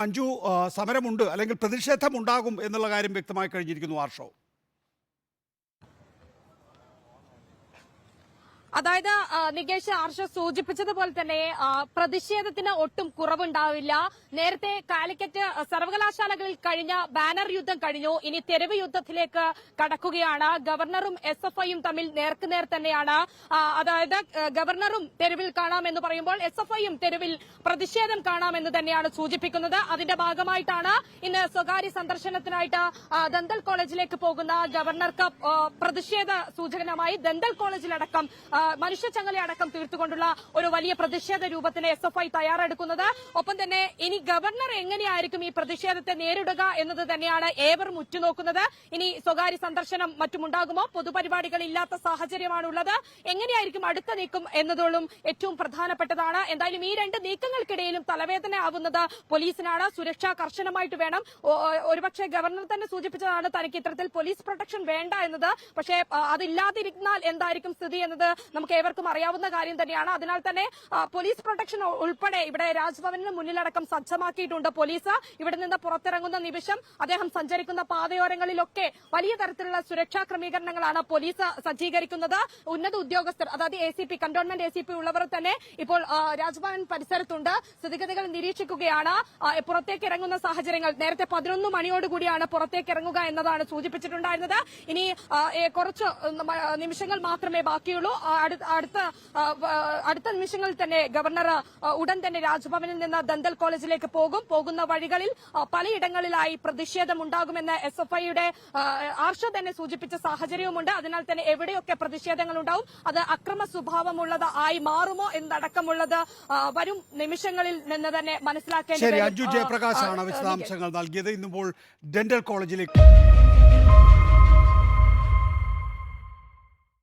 അഞ്ചു സമരമുണ്ട് അല്ലെങ്കിൽ പ്രതിഷേധമുണ്ടാകും എന്നുള്ള കാര്യം വ്യക്തമായി കഴിഞ്ഞിരിക്കുന്നു ആർഷോ അതായത് നികേഷ് ഹർഷ സൂചിപ്പിച്ചതുപോലെ തന്നെ പ്രതിഷേധത്തിന് ഒട്ടും കുറവുണ്ടാവില്ല. നേരത്തെ കാലിക്കറ്റ് സർവകലാശാലകളിൽ കഴിഞ്ഞ ബാനർ യുദ്ധം കഴിഞ്ഞു. ഇനി തെരുവ് യുദ്ധത്തിലേക്ക് കടക്കുകയാണ്. ഗവർണറും എസ് എഫ് ഐയും തമ്മിൽ നേർക്കുനേർ തന്നെയാണ്. അതായത് ഗവർണറും തെരുവിൽ കാണാമെന്ന് പറയുമ്പോൾ എസ് എഫ് ഐയും തെരുവിൽ പ്രതിഷേധം കാണാമെന്ന് തന്നെയാണ് സൂചിപ്പിക്കുന്നത്. അതിന്റെ ഭാഗമായിട്ടാണ് ഇന്ന് സ്വകാര്യ സന്ദർശനത്തിനായിട്ട് ദന്തൽ കോളേജിലേക്ക് പോകുന്ന ഗവർണർക്ക് പ്രതിഷേധ സൂചകനമായി ദന്തൽ കോളേജിലടക്കം മനുഷ്യച്ചങ്ങല അടക്കം തീർത്തുകൊണ്ടുള്ള ഒരു വലിയ പ്രതിഷേധ രൂപത്തിന് എസ് എഫ് ഐ തയ്യാറെടുക്കുന്നത്. ഒപ്പം തന്നെ ഇനി ഗവർണർ എങ്ങനെയായിരിക്കും ഈ പ്രതിഷേധത്തെ നേരിടുക എന്നത് തന്നെയാണ് ഏവരും ഉറ്റുനോക്കുന്നത്. ഇനി സ്വകാര്യ സന്ദർശനം മറ്റുമുണ്ടാകുമോ? പൊതുപരിപാടികൾ ഇല്ലാത്ത സാഹചര്യമാണുള്ളത്. എങ്ങനെയായിരിക്കും അടുത്ത നീക്കം എന്നതോളും ഏറ്റവും പ്രധാനപ്പെട്ടതാണ്. എന്തായാലും ഈ രണ്ട് നീക്കങ്ങൾക്കിടയിലും തലവേദന ആവുന്നത് പോലീസിനാണ്. സുരക്ഷ കർശനമായിട്ട് വേണം. ഒരുപക്ഷെ ഗവർണർ തന്നെ സൂചിപ്പിച്ചതാണ് തനിക്ക് ഇത്തരത്തിൽ പോലീസ് പ്രൊട്ടക്ഷൻ വേണ്ട എന്നത്. പക്ഷേ അതില്ലാതിരുന്നാൽ എന്തായിരിക്കും സ്ഥിതി എന്നത് നമുക്ക് ഏവർക്കും അറിയാവുന്ന കാര്യം തന്നെയാണ്. അതിനാൽ തന്നെ പോലീസ് പ്രൊട്ടക്ഷൻ ഉൾപ്പെടെ ഇവിടെ രാജ്ഭവനിന് മുന്നിലടക്കം സജ്ജമാക്കിയിട്ടുണ്ട് പോലീസ്. ഇവിടെ നിന്ന് പുറത്തിറങ്ങുന്ന നിമിഷം അദ്ദേഹം സഞ്ചരിക്കുന്ന പാതയോരങ്ങളിലൊക്കെ വലിയ തരത്തിലുള്ള സുരക്ഷാ ക്രമീകരണങ്ങളാണ് പോലീസ് സജ്ജീകരിക്കുന്നത്. ഉന്നത ഉദ്യോഗസ്ഥർ അതായത് A C P cantonment A C P ഉള്ളവർ തന്നെ ഇപ്പോൾ രാജ്ഭവൻ പരിസരത്തുണ്ട്. സ്ഥിതിഗതികൾ നിരീക്ഷിക്കുകയാണ്. പുറത്തേക്ക് ഇറങ്ങുന്ന സാഹചര്യങ്ങൾ നേരത്തെ പതിനൊന്ന് മണിയോടുകൂടിയാണ് പുറത്തേക്ക് ഇറങ്ങുക എന്നതാണ് സൂചിപ്പിച്ചിട്ടുണ്ടായിരുന്നത്. ഇനി കുറച്ച് നിമിഷങ്ങൾ മാത്രമേ ബാക്കിയുള്ളൂ. അടുത്ത അടുത്ത നിമിഷങ്ങളിൽ തന്നെ ഗവർണർ ഉടൻ തന്നെ രാജ്ഭവനിൽ നിന്ന് ദന്തൽ കോളേജിലേക്ക് പോകും. പോകുന്ന വഴികളിൽ പലയിടങ്ങളിലായി പ്രതിഷേധം ഉണ്ടാകുമെന്ന് എസ് എഫ് ഐയുടെ ആർഷ തന്നെ സൂചിപ്പിച്ച സാഹചര്യവുമുണ്ട്. അതിനാൽ തന്നെ എവിടെയൊക്കെ പ്രതിഷേധങ്ങൾ ഉണ്ടാവും അത് അക്രമ സ്വഭാവമുള്ളത് ആയി മാറുമോ എന്നടക്കമുള്ളത് വരും നിമിഷങ്ങളിൽ നിന്ന് തന്നെ മനസ്സിലാക്കേണ്ടത് ജയപ്രകാശാണ് വിശദാംശങ്ങൾ നൽകിയത്. ഇന്നിപ്പോൾ ഡെന്റൽ കോളേജിലേക്ക്